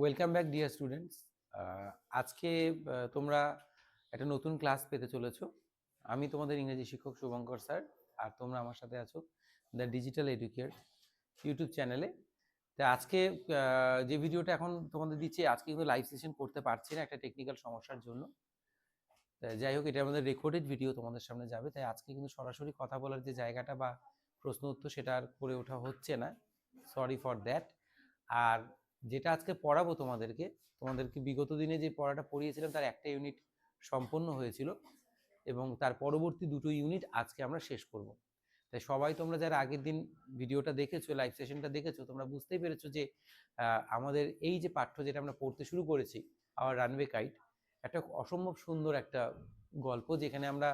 Welcome back dear students আজকে তোমরা একটা নতুন ক্লাস পেতে চলেছ। আমি তোমাদের ইংরেজি শিক্ষক শুভঙ্কর স্যার, আর তোমরা আমার সাথে আছো দ্য ডিজিটাল এডুকেট ইউটিউব চ্যানেলে তো আজকে যে ভিডিওটা এখন তোমাদের দিচ্ছি, আজকে কিন্তু লাইভ সেশন করতে পারছি না একটা টেকনিক্যাল সমস্যার জন্য। যাই হোক, এটা আমাদের রেকর্ডেড ভিডিও তোমাদের সামনে যাবে। তাই আজকে কিন্তু সরাসরি কথা বলার যে জায়গাটা বা প্রশ্ন উত্তর সেটা আর করে ওঠা হচ্ছে না। সরি ফর দ্যাট আর যেটা আজকে পড়াবো তোমাদেরকে তোমাদেরকে বিগত দিনে যে পড়াটা পড়িয়েছিলাম তার একটা ইউনিট সম্পন্ন হয়েছিল এবং তার পরবর্তী দুটো ইউনিট আজকে আমরা শেষ করব। তাই সবাই তোমরা যারা আগের দিন ভিডিওটা দেখেছ লাইভ সেশনটা দেখেছ, তোমরা বুঝতেই পেরেছ যে আমাদের এই যে পাঠ্য যেটা আমরা পড়তে শুরু করেছি আওয়ার রানওয়ে কাইট একটা অসম্ভব সুন্দর একটা গল্প যেখানে আমরা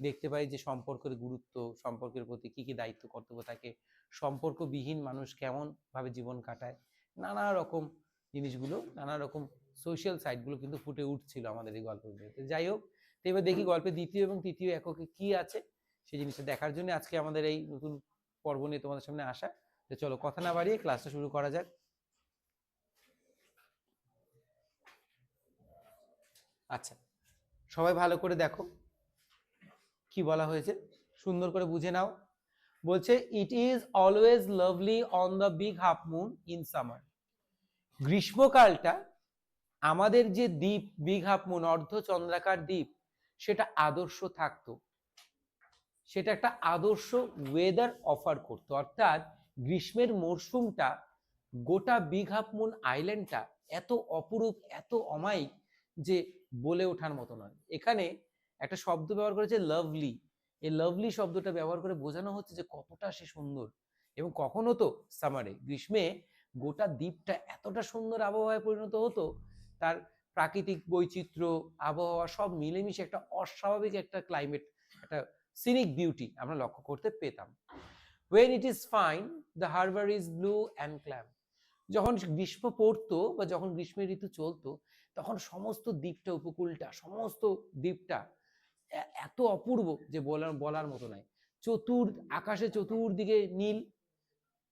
দেখতে পাই যে সম্পর্কের গুরুত্ব, সম্পর্কের প্রতি কি কি দায়িত্ব, কর্তব্য থাকে সম্পর্কবিহীন মানুষ কেমন ভাবে জীবন কাটায় নানা রকম জিনিসগুলো, নানা রকম সোশ্যাল সাইটগুলো কিন্তু ফুটে উঠছিল আমাদের এই গল্পের ভিতরে যাই হোক, তো এবার দেখি গল্পের দ্বিতীয় এবং তৃতীয় এককে কি আছে সেই জিনিসটা দেখার জন্য আজকে আমাদের এই নতুন পর্ব নিয়ে তোমাদের সামনে আসা। তো চলো কথা না বাড়িয়ে ক্লাসটা শুরু করা যাক। আচ্ছা সবাই ভালো করে দেখো। কি বলা হয়েছে? সুন্দর করে বুঝে নাও। বলছে it is always lovely on the Big Half Moon in summer গ্রীষ্মকালটা আমাদের যে দ্বীপ বিগ হাফ মুন অর্ধ চন্দ্রাকার দ্বীপ, সেটা আদর্শ থাকতো। সেটা একটা আদর্শ ওয়েদার অফার করতো। অর্থাৎ গ্রীষ্মের মরশুমটা গোটা বিগ হাফ মুন আইল্যান্ডটা এত অপরূপ, এত অমায়িক যে বলে ওঠার মতো নয়। এখানে একটা শব্দ ব্যবহার করেছে লাভলি এই লাভলি শব্দটা ব্যবহার করে বোঝানো হচ্ছে যে কতটা সে সুন্দর। এবং কখনো তো সামারে গ্রীষ্মে গোটা দ্বীপটা এতটা সুন্দর আবহাওয়ায় পরিণত হতো, তার প্রাকৃতিক বৈচিত্র্য, আবহাওয়া সব মিলেমিশে একটা অস্বাভাবিক একটা ক্লাইমেট একটা সিনিক বিউটি আমরা লক্ষ্য করতে পেতাম। When it is fine the harbour is blue and calm যখন গ্রীষ্ম পড়তো বা যখন গ্রীষ্মের ঋতু চলতো, তখন সমস্ত দ্বীপটা, উপকূলটা, সমস্ত দ্বীপটা এত অপূর্ব যে বলার বলার মতো নয় চতুর, আকাশে চতুর্দিকে নীল,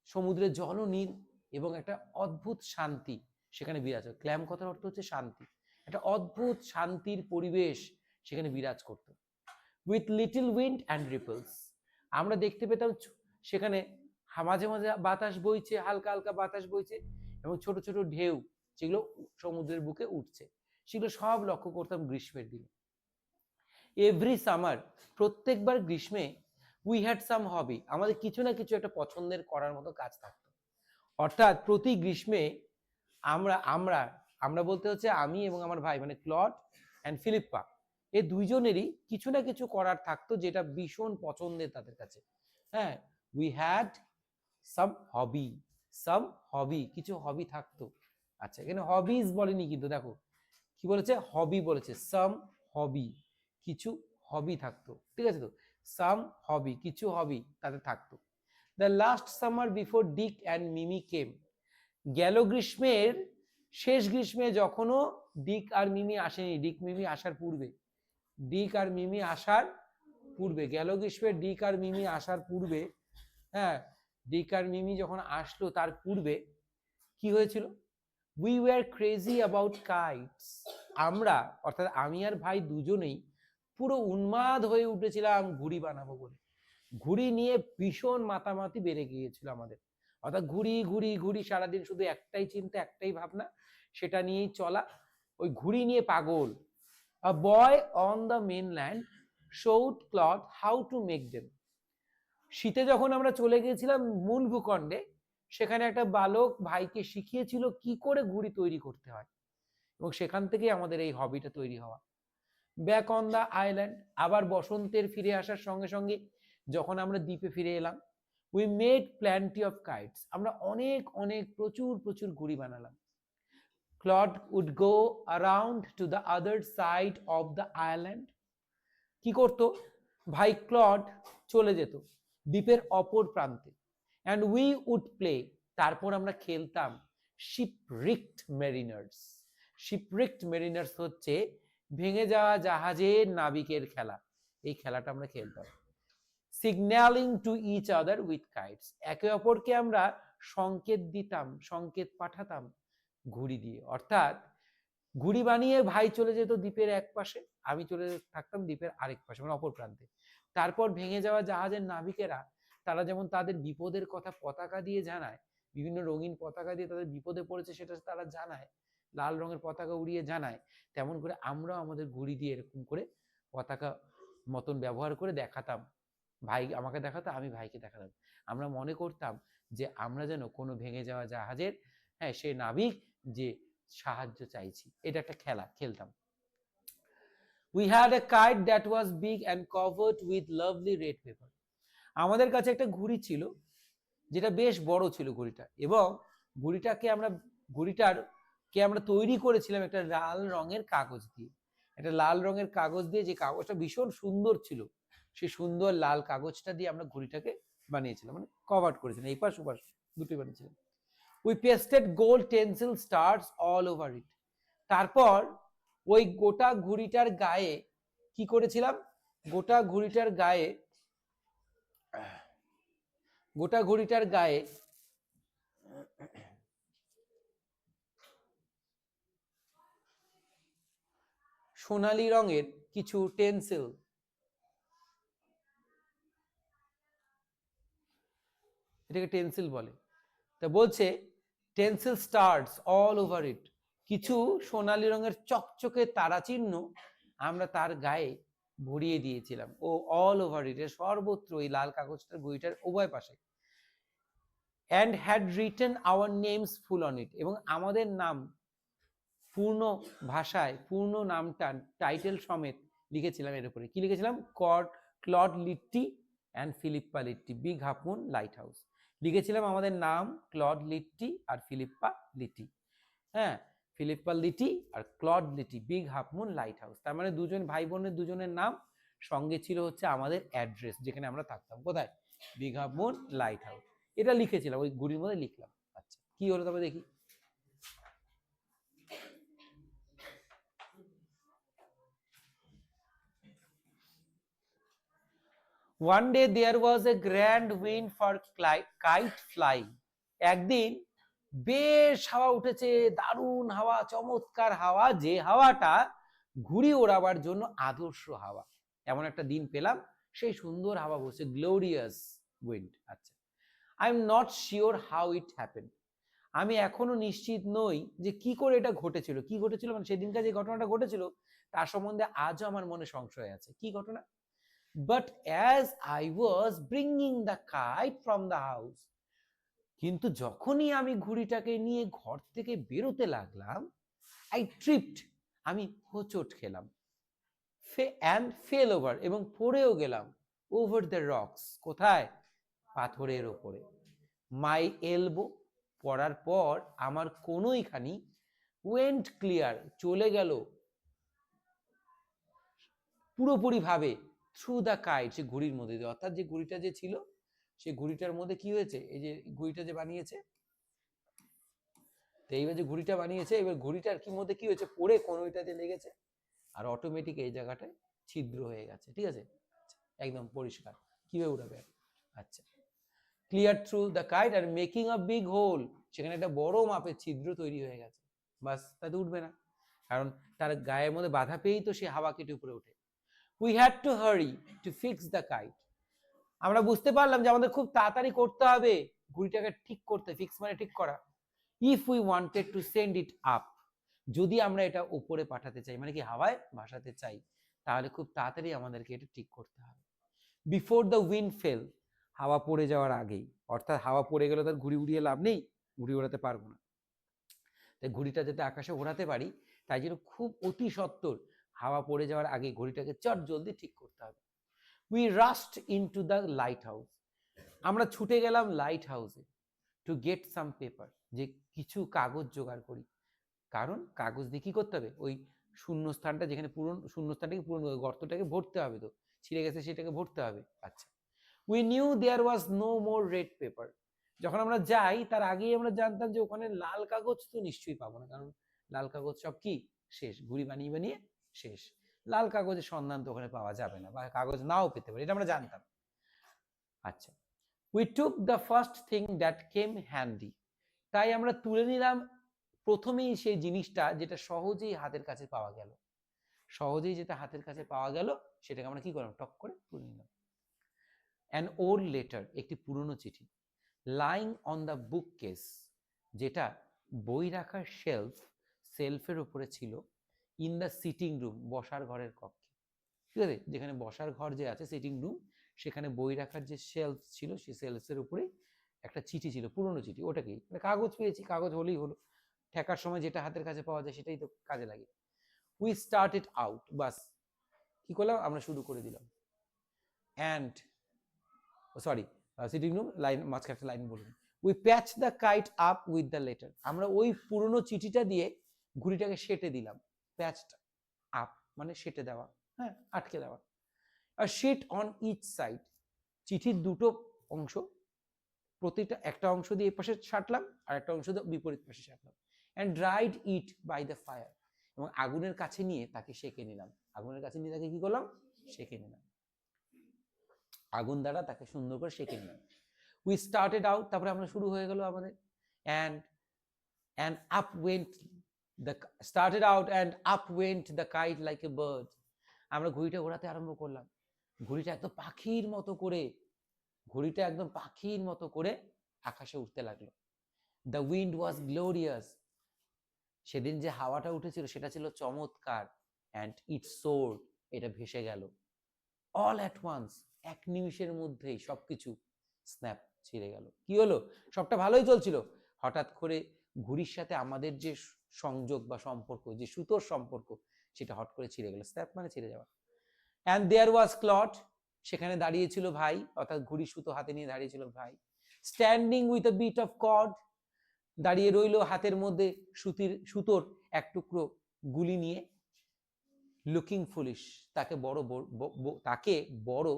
সমুদ্রের জলও নীল এবং একটা অদ্ভুত শান্তি সেখানে বিরাজ ক্ল্যাম কথার অর্থ হচ্ছে শান্তি। একটা অদ্ভুত শান্তির পরিবেশ সেখানে বিরাজ করত। With little wind and ripples আমরা দেখতে পেতাম সেখানে মাঝে মাঝে বাতাস বইছে, হালকা হালকা বাতাস বইছে এবং ছোট ছোট ঢেউ, যেগুলো সমুদ্রের বুকে উঠছে, সেগুলো সব লক্ষ্য করতাম গ্রীষ্মের দিনে। এভরি সামার প্রত্যেকবার গ্রীষ্মে উই হ্যাড সাম হবি আমাদের কিছু না কিছু একটা পছন্দের করার মতো কাজ থাকতো। অর্থাৎ প্রতি গ্রীষ্মে আমরা আমরা আমরা বলতে হচ্ছে আমি এবং আমার ভাই মানে ক্লড অ্যান্ড ফিলিপ্পা এই দুইজনেরই কিছু না কিছু করার থাকতো যেটা ভীষণ পছন্দের তাদের কাছে। হ্যাঁ উই হ্যাড সাম হবি সাম হবি কিছু হবি থাকতো। আচ্ছা এখানে হবিজ বলেনি কিন্তু, দেখো, কি বলেছে? হবি বলেছে সাম হবি কিছু হবি থাকতো, ঠিক আছে তো? সাম হবি কিছু হবি তাদের থাকতো। The last summer before Dick and Mimi came গেল গ্রীষ্মের, শেষ গ্রীষ্মে যখনও ডিক আর মিমি আসেনি ডিক মিমি আসার পূর্বে। ডিক আর মিমি আসার পূর্বে, গেল গ্রীষ্মের ডিক আর মিমি আসার পূর্বে হ্যাঁ ডিক আর মিমি যখন আসলো তার পূর্বে, কি হয়েছিল? We were crazy about kites আমরা, অর্থাৎ আমি আর ভাই দুজনেই পুরো উন্মাদ হয়ে উঠেছিলাম, ঘুড়ি বানাবো বলে। ঘুড়ি নিয়ে ভীষণ মাতামাতি বেড়ে গিয়েছিল আমাদের। অর্থাৎ ঘুড়ি ঘুড়ি ঘুড়ি সারাদিন শুধু একটাই চিন্তা, একটাই ভাবনা, সেটা নিয়েই চলা। ওই ঘুড়ি নিয়ে পাগল। Boy on the mainland showed Claude how to make them শীতে যখন আমরা চলে গিয়েছিলাম মূল ভূখণ্ডে সেখানে একটা বালক ভাইকে শিখিয়েছিল কি করে ঘুড়ি তৈরি করতে হয়। এবং সেখান থেকেই আমাদের এই হবিটা তৈরি হওয়া। ব্যাক অন দ্য আইল্যান্ড, আবার বসন্তের ফিরে আসার সঙ্গে সঙ্গে যখন আমরা দ্বীপে ফিরে এলাম we made plenty of kites আমরা অনেক অনেক, প্রচুর প্রচুর ঘুড়ি বানালাম। Claude would go around to the other side of the island কি করতো? ভাই ক্লড চলে যেত দ্বীপের অপর প্রান্তে। অ্যান্ড উই উড প্লে তারপর আমরা খেলতাম শিপরিক্ট মেরিনার্স শিপরিক্ট মেরিনার্স হচ্ছে ভেঙে যাওয়া জাহাজের নাবিকের খেলা। এই খেলাটা আমরা খেলতাম। Signalling to each other with kites একে অপরকে আমরা সংকেত দিতাম, সংকেত পাঠাতাম ঘুড়ি দিয়ে। অর্থাৎ, ঘুড়ি বানিয়ে ভাই চলে যেত দ্বীপের এক পাশে, আমি চলে থাকতাম দ্বীপের আরেক পাশে মানে অপর প্রান্তে। তারপর ভেঙে যাওয়া জাহাজের নাবিকেরা, তারা যেমন তাদের বিপদের কথা পতাকা দিয়ে জানায়, বিভিন্ন রঙিন পতাকা দিয়ে তাদের বিপদে পড়েছে সেটা তারা জানায় লাল রঙের পতাকা উড়িয়ে জানায়, তেমন করে আমরাও আমাদের ঘুড়ি দিয়ে এরকম করে পতাকা মতন ব্যবহার করে দেখাতাম। ভাই, আমাকে দেখাতো, আমি ভাইকে দেখাতাম। আমরা মনে করতাম যে আমরা যেন কোনো ভেঙে যাওয়া জাহাজের হ্যাঁ সে নাবিক যে সাহায্য চাইছি। এটা একটা খেলা, খেলতাম। We had a kite that was big and covered with lovely red paper আমাদের কাছে একটা ঘুড়ি ছিল, যেটা বেশ বড় ছিল ঘুড়িটা। এবং ঘুড়িটাকে আমরা, ঘুড়িটার কে আমরা তৈরি করেছিলাম একটা লাল রঙের কাগজ দিয়ে। একটা লাল রঙের কাগজ দিয়ে যে কাগজটা ভীষণ সুন্দর ছিল, সেই সুন্দর লাল কাগজটা দিয়ে আমরা ঘুড়িটাকে বানিয়েছিলাম মানে কভার করেছিলাম এই পাশ ওপাশ দুটোই বানিয়েছিলাম। We pasted gold tinsel stars all over it তারপর ওই গোটা ঘুড়িটার গায়ে কি করেছিলাম? গোটা ঘুড়িটার গায়ে, গোটা ঘুড়িটার গায়ে সোনালী রঙের কিছু টেন্সিল। এটাকে টেন্সিল বলে। তা বলছে, tinsel stars all over it. কিছু সোনালি রঙের চকচকে তারা চিহ্ন আমরা তার গায়ে ভরিয়ে দিয়েছিলাম। ও অল ওভার ইট সর্বত্র এই লাল কাগজটার বইটার উভয় পাশে। And had written our names full on it এবং আমাদের নাম পূর্ণ ভাষায়, পূর্ণ নামটা টাইটেল সমেত লিখেছিলাম এর উপরে। কি লিখেছিলাম? Claude Claude Litty and Philippa Litty Big Half Moon lighthouse লিখেছিলাম আমাদের নাম ক্লড লিট্টি আর ফিলিপ্পা লিটি হ্যাঁ ফিলিপ্পা লিটি আর Claude Litty Big Half Moon lighthouse তার মানে দুজন ভাই বোনের দুজনের নাম সঙ্গে ছিল হচ্ছে আমাদের অ্যাড্রেস যেখানে আমরা থাকতাম। কোথায়? বিগ হাফমুন লাইট হাউস এটা লিখেছিলাম, ওই গুড়ির মধ্যে লিখলাম। আচ্ছা কি হলো তবে দেখি। One day there was a grand wind for kite fly একদিন বেশ হাওয়া উঠেছে, দারুণ হাওয়া, চমৎকার হাওয়া, যে হাওয়াটা ঘুড়ি ওড়াবার জন্য আদর্শ হাওয়া। এমন একটা দিন পেলাম, সেই সুন্দর হাওয়া বসে গ্লোরিয়াস উইন্ড আচ্ছা। I am not sure how it happen আমি এখনও নিশ্চিত নই যে কি করে এটা ঘটেছিল। কি ঘটেছিল মানে সেদিনকার যে ঘটনাটা ঘটেছিল, তার সম্বন্ধে আজও আমার মনে সংশয় আছে। কি ঘটনা? But as I was bringing the kite from the house কিন্তু যখনই আমি ঘুড়িটাকে নিয়ে ঘর থেকে বেরোতে লাগলাম আই ট্রিপড আমি হোঁচট খেলাম। ফে অ্যান্ড ফেল ওভার এবং পড়েও গেলাম ওভার দ্য রক্স কোথায়? পাথরের ওপরে। মাই এলবো পড়ার পর আমার কোনোইখানি ওয়েন্ট ক্লিয়ার চলে গেল। পুরোপুরিভাবে থ্রু দ্য কাইট সে ঘুড়ির মধ্যে দিয়ে, অর্থাৎ যে ঘুড়িটা যে ছিল, সে ঘুড়িটার মধ্যে কি হয়েছে? এই যে ঘুড়িটা যে বানিয়েছে, তো এইবার যে ঘুড়িটা বানিয়েছে এবার ঘুড়িটার কি মধ্যে কি হয়েছে? পড়ে কোনোইটাতে লেগেছে, আর অটোমেটিক এই জায়গাটায় ছিদ্র হয়ে গেছে, ঠিক আছে? একদম পরিষ্কার। কীভাবে উঠাবে আচ্ছা। ক্লিয়ার থ্রু দ্য কাইট আর মেকিং আ বিগ হোল সেখানে একটা বড় মাপের ছিদ্র তৈরি হয়ে গেছে। বাস, তাতে উঠবে না। কারণ তার গায়ের মধ্যে বাধা পেয়েই তো সে হাওয়া কেটে উপরে ওঠে। We had to hurry to fix the kite আমরা বুঝতে পারলাম যে আমাদের খুব তাড়াতাড়ি করতে হবে ঘুড়িটাকে ঠিক করতে ফিক্স মানে ঠিক করা। If we wanted to send it up যদি আমরা এটা উপরে পাঠাতে চাই মানে কি হাওয়ায় ভাসাতে চাই, তাহলে খুব তাড়াতাড়ি আমাদেরকে এটা ঠিক করতে হবে। বিফোর দ্য উইন্ড ফেল হাওয়া পড়ে যাওয়ার আগেই, অর্থাৎ হাওয়া পড়ে গেলে তার ঘুড়ি উড়িয়ে লাভ নেই, ঘুড়ি ওড়াতে পারব না। তাই ঘুড়িটা যাতে আকাশে ওড়াতে পারি, তাই জন্য খুব অতি সত্তর হাওয়া পড়ে যাওয়ার আগে ঘড়িটাকে চট জলদি ঠিক করতে হবে। We rushed into the lighthouse আমরা ছুটে গেলাম লাইট হাউসে টু গেট সাম পেপার যে কিছু কাগজ জোগাড় করি। কারণ কাগজ দিয়ে কি করতে হবে? ওই শূন্যস্থানটা যেখানে পূরণ শূন্যস্থানটাকে পূরণ গর্তটাকে ভরতে হবে তো, ছিঁড়ে গেছে সেটাকে ভরতে হবে। আচ্ছা। We knew there was no more red paper যখন আমরা যাই, তার আগেই আমরা জানতাম যে ওখানে লাল কাগজ তো নিশ্চয়ই পাবো না, কারণ লাল কাগজ সব কি? শেষ। ঘুড়ি বানিয়ে বানিয়ে শেষ। লাল কাগজের সন্ধান তো ওখানে পাওয়া যাবে না বা কাগজ নাও পেতে পারে, এটা আমরা জানতাম। আচ্ছা we took the first thing that came handy তাই আমরা তুলে নিলাম প্রথমেই সেই জিনিসটা যেটা সহজেই হাতের কাছে পাওয়া গেল। সহজেই যেটা হাতের কাছে পাওয়া গেল, সেটাকে আমরা কি করলাম? টক করে তুলে নিলাম। অ্যান ওল্ড লেটার একটি পুরনো চিঠি। Lying on the bookcase যেটা বই রাখার শেলফ সেলফের উপরে ছিল। ইন দ্য সিটিং রুম বসার ঘরের কক্ষে। ঠিক আছে? যেখানে বসার ঘর যে আছে সিটিং রুম সেখানে বই রাখার যে শেলফ ছিল সেই শেলফের উপরে একটা চিঠি ছিল, পুরনো চিঠি, ওটাকেই। মানে কাগজ পেয়েছি, কাগজ হলেই হলো। ঠেকার সময় যেটা হাতের কাছে পাওয়া যায়, সেটাই তো কাজে লাগে। উই স্টার্টেড আউট বাস। কি করলাম? আমরা শুরু করে দিলাম। And sorry sitting room line মাঝখানে একটা লাইন বলুন। We patch the kite up with the letter আমরা ওই পুরনো চিঠিটা দিয়ে ঘুড়িটাকে সেটে দিলাম। প্যাচটা আপ মানে সেটে দেওয়া হ্যাঁ আটকে দেওয়া। আর শিট অন ইচ সাইড চিঠির দুটো অংশ, প্রতিটা, একটা অংশ দিয়ে এই পাশে ছাটলাম আর একটা অংশ দিয়ে বিপরীত পাশে ছাটলাম and dried it by the fire এবং আগুনের কাছে নিয়ে তাকে সেকে নিলাম। আগুনের কাছে নিয়ে তাকে কি করলাম? সেকে নিলাম। আগুন দ্বারা তাকে সুন্দর করে সেকে নিলাম। উই স্টার্টেড আউট তারপরে আমরা শুরু হয়ে গেল আমাদের। And and up went the started out and up went the kite like a bird আমরা ঘুড়িটা ওড়াতে আরম্ভ করলাম। ঘুড়িটা একদম পাখির মতো করে, ঘুড়িটা একদম পাখির মতো করে আকাশে উঠতে লাগল। দ্য উইন্ড ওয়াজ গ্লোরিয়াস সেদিন যে হাওয়াটা উঠেছিল সেটা ছিল চমৎকার অ্যান্ড ইট সোর এটা ভেসে গেল। অল অ্যাট ওয়ান্স এক নিমিষের মধ্যেই সবকিছু স্ন্যাপ ছিঁড়ে গেল। কি হলো? সবটা ভালোই চলছিল। হঠাৎ করে ঘুড়ির সাথে আমাদের যে সংযোগ বা সম্পর্ক, যে সুতোর সম্পর্ক, সেটা হট করে ছিঁড়ে গেল, স্ন্যাপ মানে ছিঁড়ে যাওয়া। অ্যান্ড দেয়ার ওয়াজ ক্লট সেখানে দাঁড়িয়েছিল ভাই, অর্থাৎ ঘুড়ি সুতো হাতে নিয়ে দাঁড়িয়েছিল ভাই। Standing with a bit of cord দাঁড়িয়ে রইল হাতের মধ্যে সুতির, সুতোর এক টুকরো গুলি নিয়ে। লুকিং ফুলিশ তাকে বড় তাকে বড়,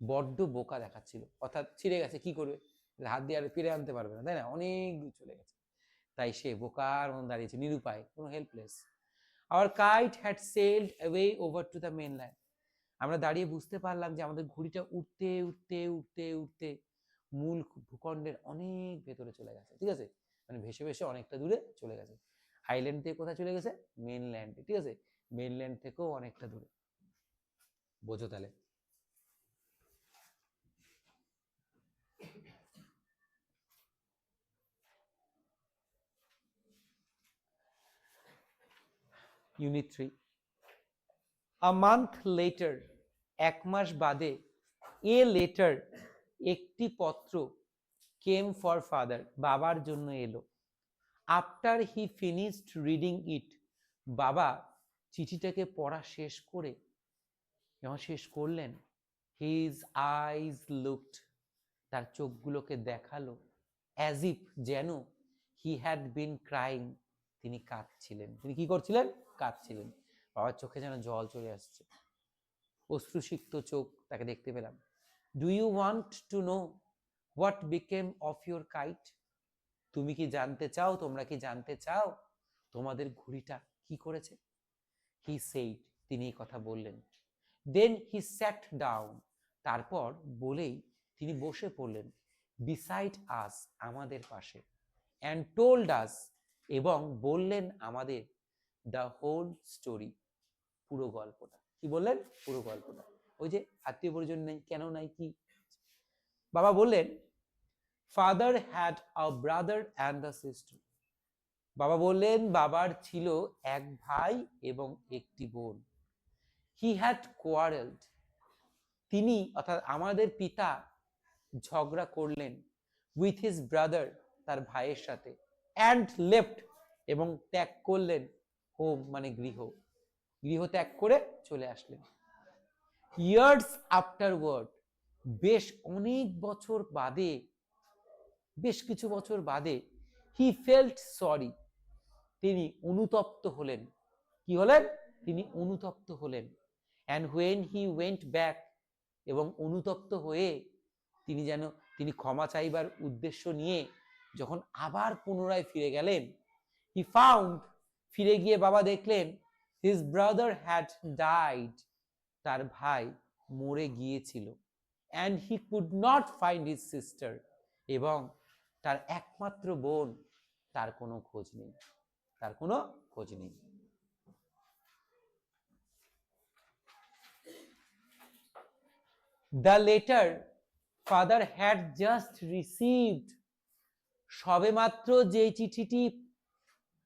বড্ড বোকা দেখাচ্ছিল। অর্থাৎ ছিঁড়ে গেছে, কি করবে? হাত দিয়ে আর ফিরে আনতে পারবে না, তাই না? অনেক দূর চলে গেছে। তাই সে বোকার মতন দাঁড়িয়েছে, নিরুপায়, কোনো helpless our kite had sailed away over to the mainland আমরা দাঁড়িয়ে বুঝতে পারলাম যে আমাদের ঘুড়িটা উঠতে উঠতে উঠতে উঠতে মূল ভূখণ্ডের অনেক ভেতরে চলে গেছে, ঠিক আছে? মানে ভেসে ভেসে অনেকটা দূরে চলে গেছে। আইল্যান্ড থেকে কোথায় চলে গেছে? মেনল্যান্ডে ঠিক আছে? মেনল্যান্ড থেকেও অনেকটা দূরে। বোঝো তাহলে। Unit three a month later এক মাস বাদে, এ লেটার একটি পত্র কেম ফর ফাদার বাবার জন্য এলো। After he finished reading it বাবা চিঠিটাকে পড়া শেষ করে, যখন শেষ করলেন হিজ আইজ লুকড তার চোখগুলোকে দেখাল অ্যাজ ইফ যেন হি হ্যাড বিন ক্রাইং তিনি কাঁদছিলেন। তিনি কি করছিলেন? কাঁদছিলেন বাবার চোখে যেন জল চলে আসছে। অশ্রুসিক্ত চোখ তাকে দেখতে পেলাম। Do you want to know what became of your kite তুমি কি জানতে চাও? তোমরা কি জানতে চাও? তোমাদের ঘুড়িটা কি করেছে? হি সেইড তিনি এই কথা বললেন। দেন হি স্যাট ডাউন তারপর বলেই তিনি বসে পড়লেন বিসাইড আস আমাদের পাশে। অ্যান্ড টোল্ড আস এবং বললেন আমাদের দ্য হোল স্টোরি পুরো গল্পটা। কি বললেন? পুরো গল্পটা। ওই যে আত্মীয় পরিজন নেই, কেন নাই কি? বাবা বললেন father had a brother and the sister বাবা বললেন, বাবার ছিল এক ভাই এবং একটি বোন। হি হ্যাড কোয়ারেলড তিনি, অর্থাৎ আমাদের পিতা, ঝগড়া করলেন উইথ হিজ ব্রাদার তার ভাইয়ের সাথে অ্যান্ড লেফট এবং ত্যাগ করলেন। হোম মানে গৃহ। গৃহ ত্যাগ করে চলে আসলেন। ইয়ার্স আফটার ওয়ার্ড বেশ অনেক বছর বাদে, বেশ কিছু বছর বাদে হি ফেল্ট সরি তিনি অনুতপ্ত হলেন। কি হলেন? তিনি অনুতপ্ত হলেন। And when he went back এবং অনুতপ্ত হয়ে তিনি যেন, তিনি ক্ষমা চাইবার উদ্দেশ্য নিয়ে যখন আবার পুনরায় ফিরে গেলেন হি ফাউন্ড ফিরে গিয়ে বাবা দেখলেন হিজ ব্রাদার হ্যাড ডাইড তার ভাই মরে গিয়েছিল। And he could not find his sister এবং তার একমাত্র বোন, তার কোনো খোঁজ নেই, তার কোনো খোঁজ নেই। The letter father had just received সবেমাত্র যে চিঠিটি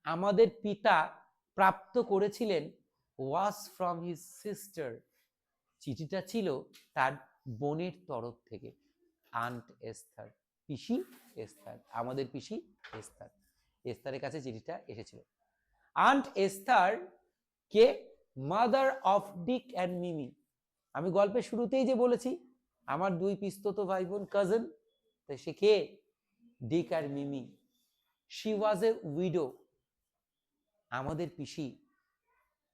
আমাদের পিতা প্রাপ্ত করেছিলেন ওয়াস ফ্রম হিজ সিস্টার। চিঠিটা ছিল তার বোনের তরফ থেকে। আন্ট এস্থার, পিসি এস্থার, আমাদের পিসি এস্থার। এস্তারের কাছে চিঠিটা এসেছিল। Aunt Esther K? Mother of Dick and Mimi. আমি গল্পের শুরুতেই যে বলেছি, আমার দুই পিস্তত ভাই বোন কাজিন সে কে? Dick R Mimi. She was a widow. আমাদের পিসি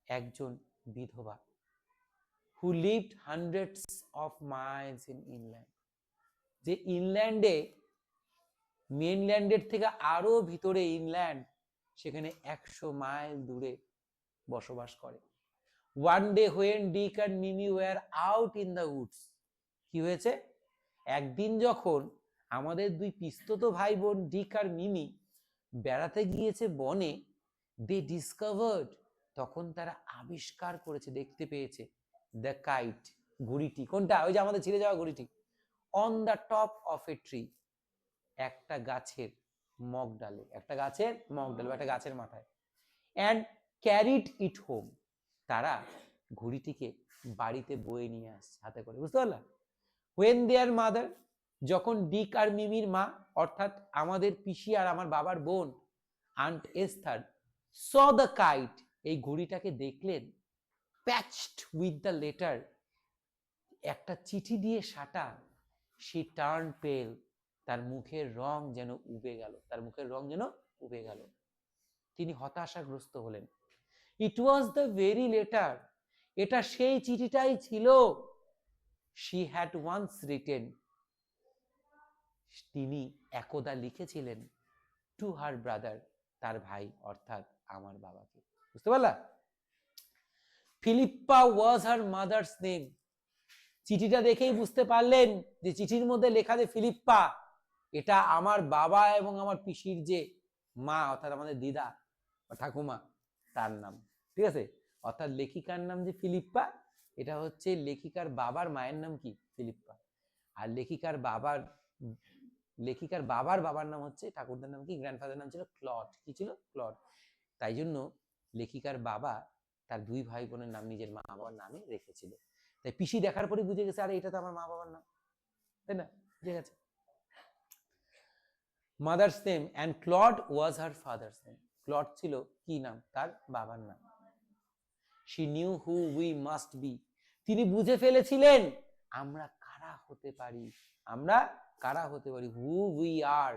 একজন বিধবা who lived hundreds of miles in inland যে ইনল্যান্ডে মেনল্যান্ডের থেকে আরও ভিতরে ইনল্যান্ড সেখানে একশো মাইল দূরে বসবাস করে। One day when Dick R Mimi were out in the woods কি হয়েছে? একদিন যখন আমাদের দুই পিস্তত ভাই বোন ডিক আর মিমি বেড়াতে গিয়েছে বনে দে ডিসকভার্ড তখন তারা আবিষ্কার করেছে, দেখতে পেয়েছে দ্য কাইট ঘুড়িটি কোনটা? ওই যে আমাদের ছিঁড়ে যাওয়া ঘুড়িটি on the top of a tree একটা গাছের মগ ডালে, একটা গাছের মগ ডালে একটা গাছের মাথায় অ্যান্ড ক্যারিড ইট হোম তারা ঘুড়িটিকে বাড়িতে বয়ে নিয়ে আসছে, হাতে করে, বুঝতে পারলাম ওয়েন দেয়ার মাদার যখন ডিক আর মিমির মা, অর্থাৎ আমাদের পিসি আর আমার বাবার বোন aunt Esther saw the kite এই ঘুড়িটাকে দেখলেন প্যাচড উইথ দ্য লেটার একটা চিঠি দিয়ে সাটা সে টার্ন পেল তার মুখের রং যেন উবে গেল, তার মুখের রং যেন উবে গেল। তিনি হতাশাগ্রস্ত হলেন। It was the very letter এটা সেই চিঠিটাই ছিল শি হ্যাড ওয়ান্স রিটেন তিনি একদা লিখেছিলেন টু হার ব্রাদার তার ভাই, অর্থাৎ আমার বাবাকে। বুঝতে পারলা? Philippa was her mother's name চিঠিটা দেখেই বুঝতে পারলেন যে চিঠির মধ্যে লেখা যে ফিলিপ্পা, এটা আমার বাবা এবং আমার পিসির যে মা, অর্থাৎ আমাদের দিদা বা ঠাকুমা, তার নাম। ঠিক আছে? অর্থাৎ লেখিকার নাম যে ফিলিপ্পা, এটা হচ্ছে লেখিকার বাবার মায়ের নাম কি? ফিলিপ্পা। আর লেখিকার বাবার লেখিকার বাবার বাবার নাম হচ্ছে, ঠাকুরদার নাম কি? গ্র্যান্ডফাদার নাম ছিল ক্লট কি ছিল? ক্লট তাই জন্য লেখিকার বাবা তার দুই ভাই বোনের নাম নিজের মা বাবার নামে রেখেছিল। তাই পিসি দেখার পরে বুঝে গেছে, আরে এটা তো আমার মা বাবার নাম। তাই না? বুঝে গেছে? Mother's name and Claude was her father's name Claude ছিল কি নাম? তার বাবার নাম। She knew who we must be তিনি বুঝে ফেলেছিলেন, আমরা কারা হতে পারি? আমরা কারা হতে পারি? হু উই আর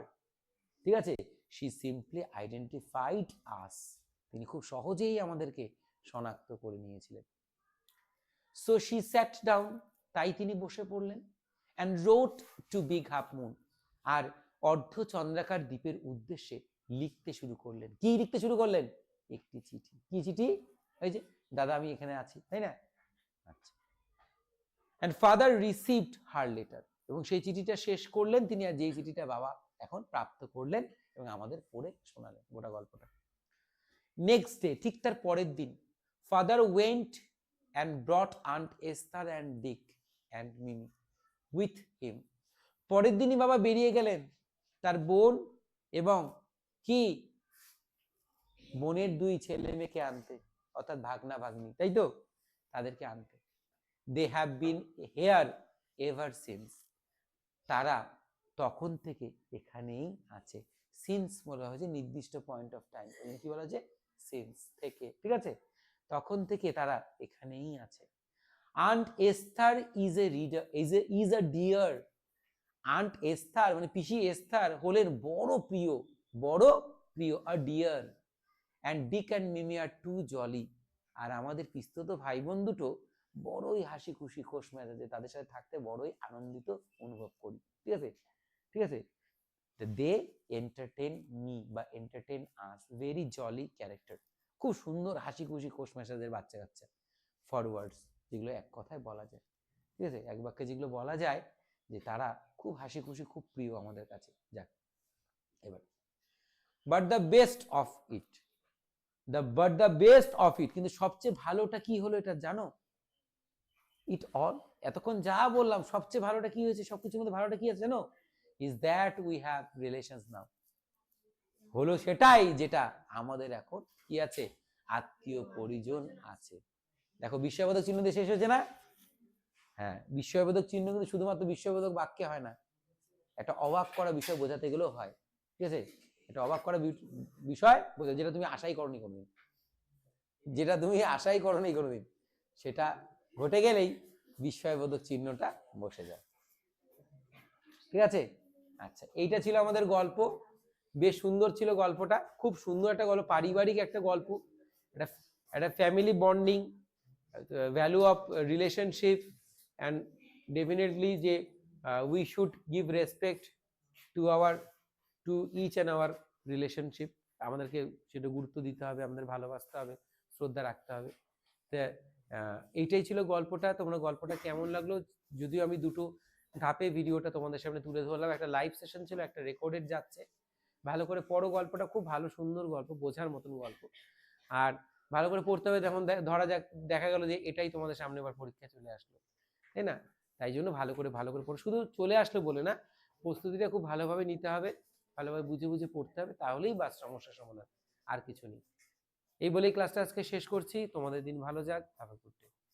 ঠিক আছে? শি সিম্পলি আইডেন্টিফাইড আস তিনি খুব সহজেই আমাদেরকে শনাক্ত করে নিয়েছিলেন। সো শি স্যাট ডাউন তাই তিনি বসে পড়লেন and wrote to Big Half Moon আর অর্ধ চন্দ্রাকার দ্বীপের উদ্দেশ্যে লিখতে শুরু করলেন। কি লিখতে শুরু করলেন? একটি চিঠি। কি চিঠি? এই যে, দাদা, আমি এখানে আছি তাই না? আচ্ছা। And father received her letter এবং সেই চিঠিটা শেষ করলেন তিনি, আর যেই চিঠিটা বাবা এখন প্রাপ্ত করলেন এবং আমাদের পড়ে শোনালেন গোটা গল্পটা। নেক্সট ডে ঠিক তার পরের দিন father went and brought aunt Esther and Dick and Mimi with him পরের দিনই বাবা বেরিয়ে গেলেন তার বোন এবং কি? বোনের দুই ছেলে মেয়েকে আনতে, অর্থাৎ ভাগনা ভাগ্নি, তাই তো? তাদেরকে আনতে। They have been here ever since তারা তখন থেকে এখানেই আছে। সিন্স বলা হয়েছে নির্দিষ্ট পয়েন্ট অফ টাইম কি বলা হয়েছে সিন্স থেকে, ঠিক আছে? তখন থেকে তারা এখানেই আছে। Aunt Esther is a reader is a is a dear aunt Esther মানে পিসি এস্থার হলেন বড় প্রিয় বড় প্রিয় আর dear and Dick and Mimi R two jolly আর আমাদের পিস্তত ভাই বোন দুটো বড়ই হাসি খুশি, খোশ মেজাজে তাদের সাথে থাকতে বড়ই আনন্দিত অনুভব করি, ঠিক আছে? ঠিক আছে? দে এন্টারটেন মি বা entertain us very jolly character খুব সুন্দর হাসি খুশি খোশ মেজাজের বাচ্চা কাচ্চা। ফরওয়ার্ডস যেগুলো এক কথায় বলা যায়। ঠিক আছে? এক বাক্যে যেগুলো বলা যায় যে তারা খুব হাসি খুশি খুব প্রিয় আমাদের কাছে। যাক, এবার। But the best of it the but the best of it কিন্তু সবচেয়ে ভালোটা কি হলো এটা জানো? ইট অল এতক্ষণ যা বললাম, সবচেয়ে ভালোটা কি হয়েছে? সবকিছুর মধ্যে ভালোটা কি আছে জানো? Is that we have relations now হলো সেটাই যেটা আমাদের এখন কি আছে? আত্মীয় পরিজন আছে। দেখো বিস্ময়বোধক চিহ্ন দিয়ে শেষ হয়েছে না? হ্যাঁ বিস্ময়বোধক চিহ্ন কিন্তু শুধুমাত্র বিস্ময়বোধক বাক্যে হয় না। একটা অবাক করা বিষয় বোঝাতে গেলেও হয়। ঠিক আছে? এটা অবাক করা বিষয় বোঝা যেটা তুমি আশাই করনি কোনোদিন। যেটা তুমি আশাই করনি কোনোদিন। সেটা ঘটে গেলেই বিস্ময়বোধক চিহ্নটা বসে যায়। ঠিক আছে? আচ্ছা এইটা ছিল আমাদের গল্প। বেশ সুন্দর ছিল গল্পটা। খুব সুন্দর একটা গল্প, পারিবারিক একটা গল্প। একটা একটা family bonding value of relationship and definitely যে we should give respect to our to each and our relationship আমাদেরকে সেটা গুরুত্ব দিতে হবে, আমাদের ভালোবাসতে হবে, শ্রদ্ধা রাখতে হবে। তো এইটাই ছিল গল্পটা। তোমরা গল্পটা কেমন লাগল? যদিও আমি দুটো ধাপে ভিডিওটা তোমাদের সামনে তুলে ধরলাম। একটা লাইভ সেশন ছিল, একটা রেকর্ডেড যাচ্ছে। ভালো করে পড়ো গল্পটা, খুব ভালো সুন্দর গল্প, বোঝার মতন গল্প। আর ভালো করে পড়তে হবে, যেমন দে- ধরা যাক, দেখা গেল যে এটাই তোমাদের সামনে এবার পরীক্ষা চলে আসলো। তাই না? তাই জন্য ভালো করে ভালো করে পড়ো। শুধু চলে আসলো বলে না, প্রস্তুতিটা খুব ভালোভাবে নিতে হবে, ভালোভাবে বুঝে বুঝে পড়তে হবে, তাহলেই বাস সমস্যার সমাধান, আর কিছু নেই। এই বলেই ক্লাসটা আজকে শেষ করছি। তোমাদের দিন ভালো যাক হ্যাভ গুড